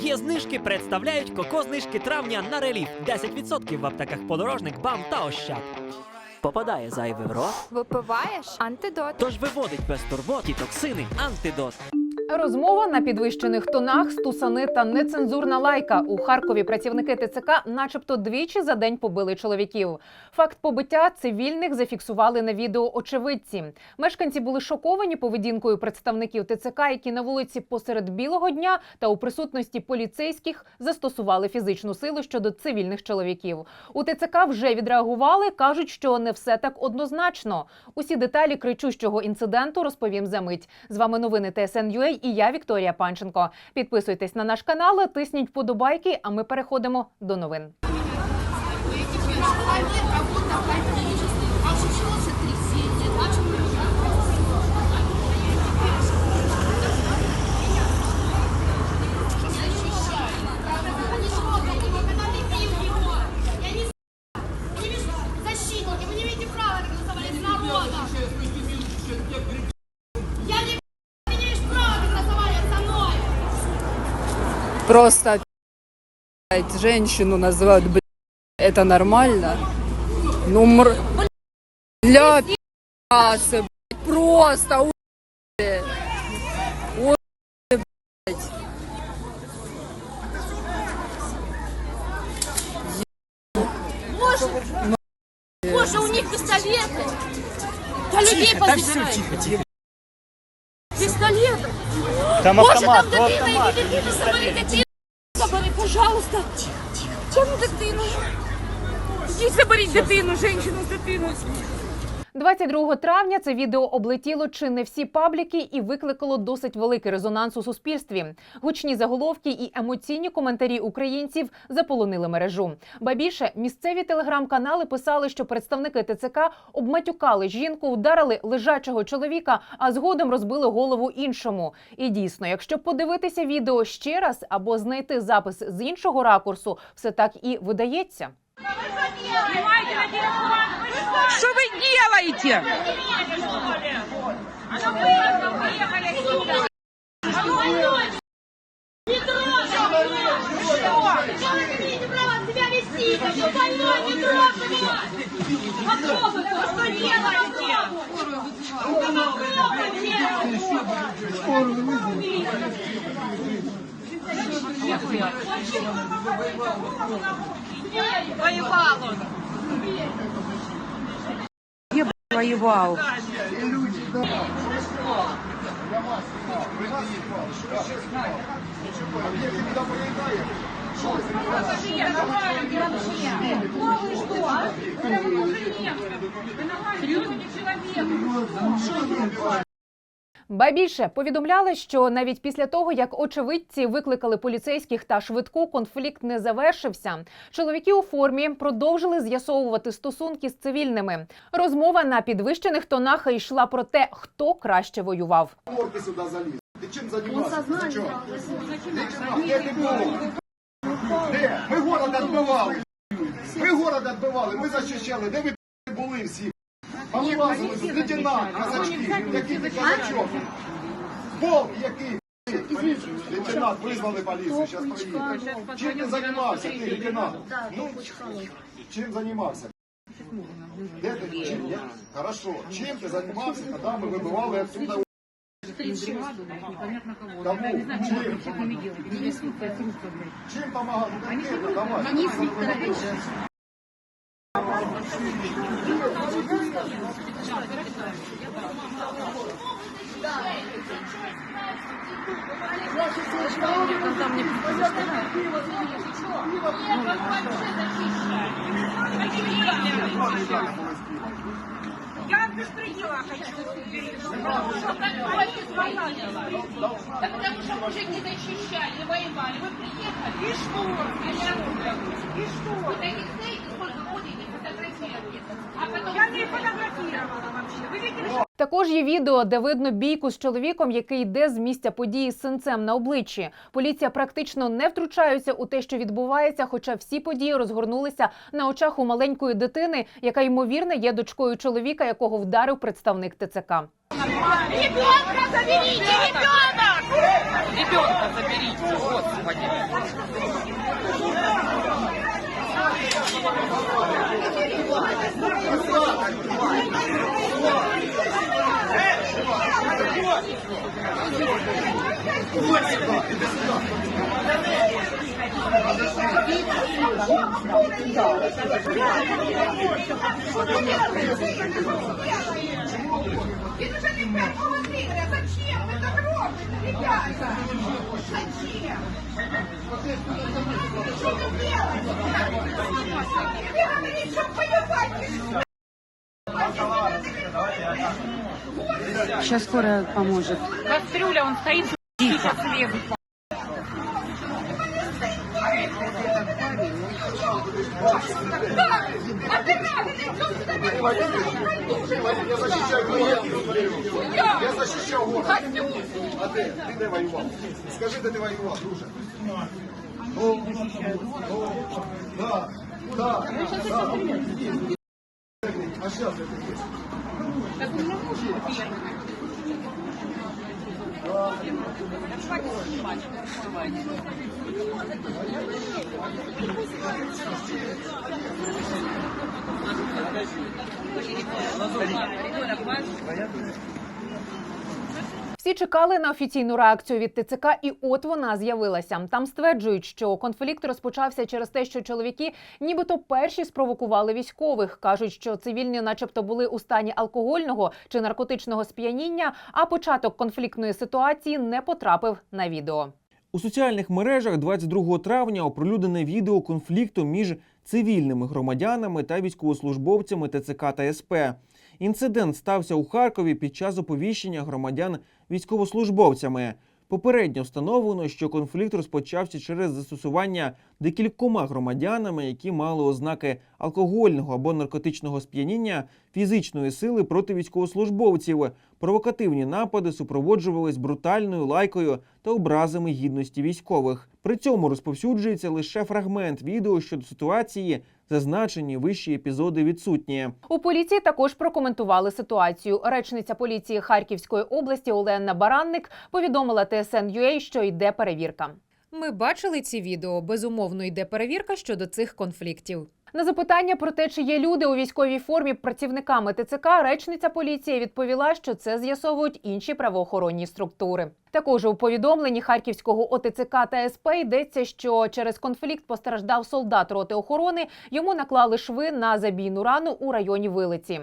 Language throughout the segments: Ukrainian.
Є знижки представляють коко знижки травня на реліф. 10% в аптеках подорожник, бам та ощад. Попадає зайвий в рот, Випиваєш антидот. тож виводить без турбот і токсини антидот. Розмова на підвищених тонах, стусани та нецензурна лайка. У Харкові працівники ТЦК, начебто, двічі за день побили чоловіків. Факт побиття цивільних зафіксували на відео очевидці. Мешканці були шоковані поведінкою представників ТЦК, які на вулиці посеред білого дня та у присутності поліцейських застосували фізичну силу щодо цивільних чоловіків. У ТЦК вже відреагували, кажуть, що не все так однозначно. Усі деталі кричущого інциденту розповім за мить. З вами новини І я Вікторія Панченко. Підписуйтесь на наш канал, тисніть вподобайки, а ми переходимо до новин. Просто блядь, женщину называют блядь, это нормально? Ну, мр... Бля, пи***цы, блядь, просто у***. Ой, блядь. Боже, у них пистолеты. Я людей позываю. Там Боже, автомат, там дитина, і іди, забери дитину. Забери, пожалуйста. Чому дитину? Їй заберіть дитину, жінку з дитиною. 22 травня це відео облетіло чи не всі пабліки і викликало досить великий резонанс у суспільстві. Гучні заголовки і емоційні коментарі українців заполонили мережу. Ба більше місцеві телеграм-канали писали, що представники ТЦК обматюкали жінку, вдарили лежачого чоловіка, а згодом розбили голову іншому. І дійсно, якщо подивитися відео ще раз або знайти запис з іншого ракурсу, все так і видається. Делаете? Вы не вы больной, не трогайте Ба більше повідомляли, що навіть після того, як очевидці викликали поліцейських та швидку, конфлікт не завершився. Чоловіки у формі продовжили з'ясовувати стосунки з цивільними. Розмова на підвищених тонах йшла про те, хто краще воював. Ты сюда залез. Ты чем занимался? Ты чё? Ты чем? Где ты был? Де? Ми город отбивали. Ми город отбивали, ми захищали. Де ви були всі? Тут лейтенант, казачки. Ти казачок? Полк який? Лейтенант, визвали поліцію, зараз приїде. Чим ти займався, ти, лейтенант? Ну, чим займався? Де ти? Чим? Я? Хорошо. Чим ти займався, коли ми вибивали отсюда Кому? Чем? Чем помогал? Ну, конкретно, давай. Я беспредела хочу. Да потому что мужики защищали, воевали. Вы приехали. И что? А я И что? Вы таких знаете, сколько ходите фотографировать? А Також є відео, де видно бійку з чоловіком, який йде з місця події з синцем на обличчі. Поліція практично не втручається у те, що відбувається, хоча всі події розгорнулися на очах у маленької дитини, яка ймовірно є дочкою чоловіка, якого вдарив представник ТЦК. Ребенка заберите, ребенок! ребенка заберите, господи. Він уже не першого тигря. Зачем? Это гроши, ребята. Зачем? Что вы делаете? Вы говорите, что воевать Сейчас скоро поможет. Кастрюля, он стоит, лезут. Я защищаю военных. Я защищав город. А ти? Ти де воював? Скажи, де ти воював, друже? Ну, да, да, да. А сейчас это есть. Понятно? Всі чекали на офіційну реакцію від ТЦК, і от вона з'явилася. Там стверджують, що конфлікт розпочався через те, що чоловіки, нібито перші спровокували військових. кажуть, що цивільні, начебто, були у стані алкогольного чи наркотичного сп'яніння. А початок конфліктної ситуації не потрапив на відео. У соціальних мережах 22 травня оприлюднене відео конфлікту між цивільними громадянами та військовослужбовцями ТЦК та СП. Інцидент стався у Харкові під час оповіщення громадян військовослужбовцями. Попередньо встановлено, що конфлікт розпочався через застосування декількома громадянами, які мали ознаки алкогольного або наркотичного сп'яніння, фізичної сили проти військовослужбовців. Провокативні напади супроводжувались брутальною лайкою та образами гідності військових. При цьому розповсюджується лише фрагмент відео щодо ситуації. Зазначені вищі епізоди відсутні. У поліції також прокоментували ситуацію. Речниця поліції Харківської області Олена Баранник повідомила ТСН.UA, що йде перевірка. Ми бачили ці відео. Безумовно, йде перевірка щодо цих конфліктів. На запитання про те, чи є люди у військовій формі працівниками ТЦК, речниця поліції відповіла, що це з'ясовують інші правоохоронні структури. Також у повідомленні Харківського ОТЦК та СП йдеться, що через конфлікт постраждав солдат роти охорони. Йому наклали шви на забійну рану у районі Вилиці.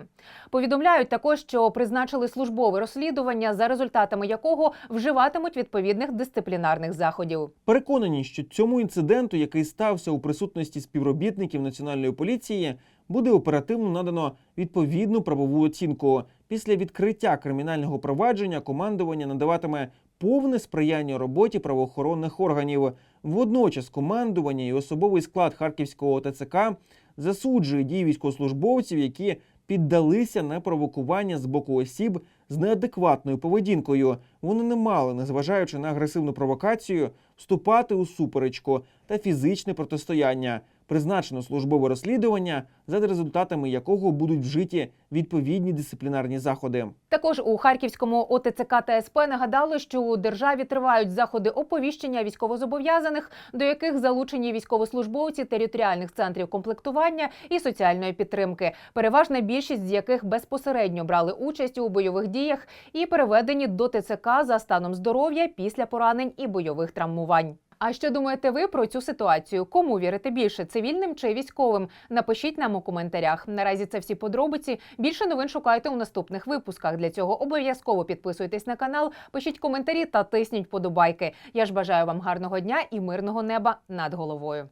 Повідомляють також, що призначили службове розслідування, за результатами якого вживатимуть відповідних дисциплінарних заходів. Переконані, що цьому інциденту, який стався у присутності співробітників національної поліції, буде оперативно надано відповідну правову оцінку. Після відкриття кримінального провадження командування надаватиме повне сприяння роботі правоохоронних органів. Водночас командування і особовий склад Харківського ТЦК засуджує дії військовослужбовців, які піддалися на провокування з боку осіб з неадекватною поведінкою. Вони не мали, незважаючи на агресивну провокацію, вступати у суперечку та фізичне протистояння. Призначено службове розслідування, за результатами якого будуть вжиті відповідні дисциплінарні заходи. Також у Харківському ОТЦК та СП нагадали, що у державі тривають заходи оповіщення військовозобов'язаних, до яких залучені військовослужбовці територіальних центрів комплектування і соціальної підтримки, переважна більшість з яких безпосередньо брали участь у бойових діях і переведені до ТЦК за станом здоров'я після поранень і бойових травмувань. А що думаєте ви про цю ситуацію? Кому вірите більше цивільним чи військовим? Напишіть нам у коментарях. Наразі це всі подробиці. Більше новин шукайте у наступних випусках. Для цього обов'язково підписуйтесь на канал, пишіть коментарі та тисніть подобайки. Я ж бажаю вам гарного дня і мирного неба над головою.